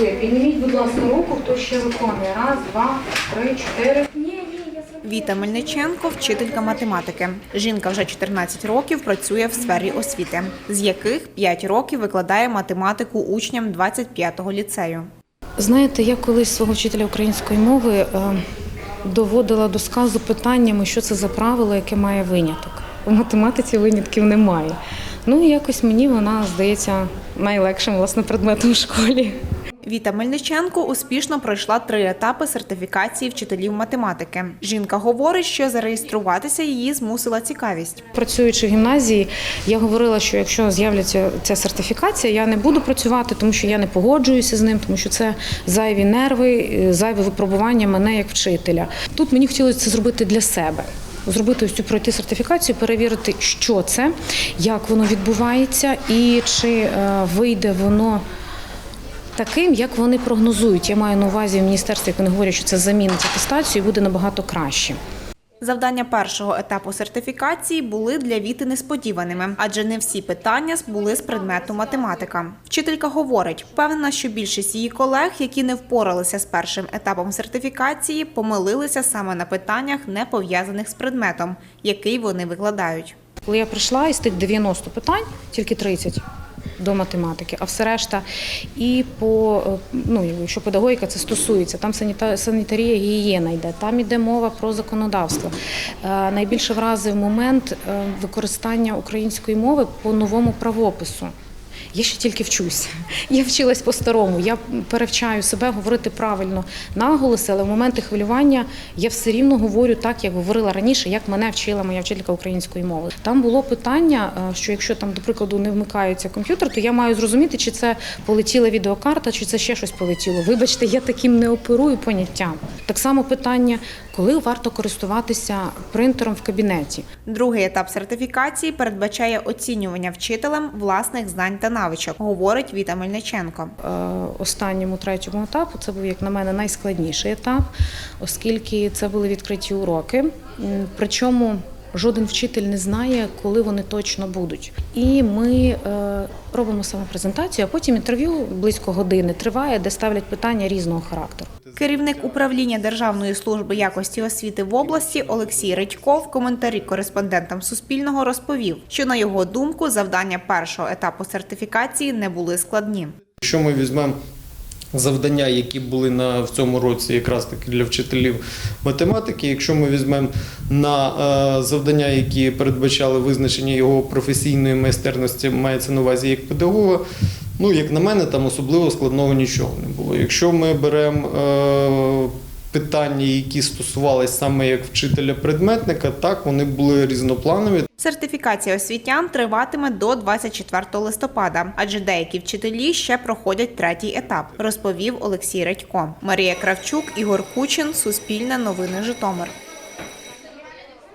Підніміть, будь ласка, руку, хто ще виконує. Раз, два, три, чотири. Віта Мельниченко – вчителька математики. Жінка вже 14 років працює в сфері освіти, з яких 5 років викладає математику учням 25-го ліцею. Знаєте, я колись свого вчителя української мови е, доводила до сказу питаннями, що це за правило, яке має виняток. У математиці винятків немає. Ну і якось мені вона здається найлегшим власне предметом в школі. Віта Мельниченко успішно пройшла три етапи сертифікації вчителів математики. Жінка говорить, що зареєструватися її змусила цікавість. Працюючи в гімназії, я говорила, що якщо з'являться ця сертифікація, я не буду працювати, тому що я не погоджуюся з ним, тому що це зайві нерви, е, зайве випробування мене як вчителя. Тут мені хотілося це зробити для себе. Зробити ось цю пройти сертифікацію, перевірити, що це, як воно відбувається, і чи е, вийде воно таким, як вони прогнозують. Я маю на увазі в міністерстві, як вони говорять, що це замінить атестацію і буде набагато краще. Завдання першого етапу сертифікації були для Віти несподіваними, адже не всі питання були з предмету математика. Вчителька говорить, впевнена, що більшість її колег, які не впоралися з першим етапом сертифікації, помилилися саме на питаннях, не пов'язаних з предметом, який вони викладають. Коли я прийшла із тих 90 питань, тільки 30 до математики, а все решта і по е, ну, якщо педагогіка це стосується, там саніта- санітарія гігієна йде, там іде мова про законодавство. Е, Найбільше вразив момент е, використання української мови по новому правопису. Я ще тільки вчуся. Я вчилась по-старому. Я перевчаю себе говорити правильно наголоси, але в моменти хвилювання я все рівно говорю так, як говорила раніше, як мене вчила моя вчителька української мови. Там було питання, е, що якщо там, до прикладу, не вмикається комп'ютер, то я маю зрозуміти, чи це полетіла відеокарта, чи це ще щось полетіло. Вибачте, я таким не оперую поняттям. Так само питання, коли варто користуватися принтером в кабінеті. Другий етап сертифікації передбачає оцінювання вчителем власних знань та навичок, говорить Віта Мельниченко. Е, останньому третьому етапу це був, як на мене, найскладніший етап, оскільки це були відкриті уроки. Причому жоден вчитель не знає, коли вони точно будуть. І ми е, робимо саме презентацію, а потім інтерв'ю близько години триває, де ставлять питання різного характеру. Керівник управління Державної служби якості освіти в області Олексій Редько в коментарі кореспондентам Суспільного розповів, що на його думку завдання першого етапу сертифікації не були складні. Якщо ми візьмемо завдання, які були на в цьому році, якраз таки для вчителів математики, якщо ми візьмемо на е, завдання, які передбачали визначення його професійної майстерності, мається на увазі як педагога. Ну, як на мене, там особливо складного нічого не було. Якщо ми беремо е, питання, які стосувалися саме як вчителя-предметника, так вони були різнопланові. Сертифікація освітян триватиме до 24 листопада, адже деякі вчителі ще проходять третій етап, розповів Олексій Редько. Марія Кравчук, Ігор Кучин, Суспільне новини Житомир.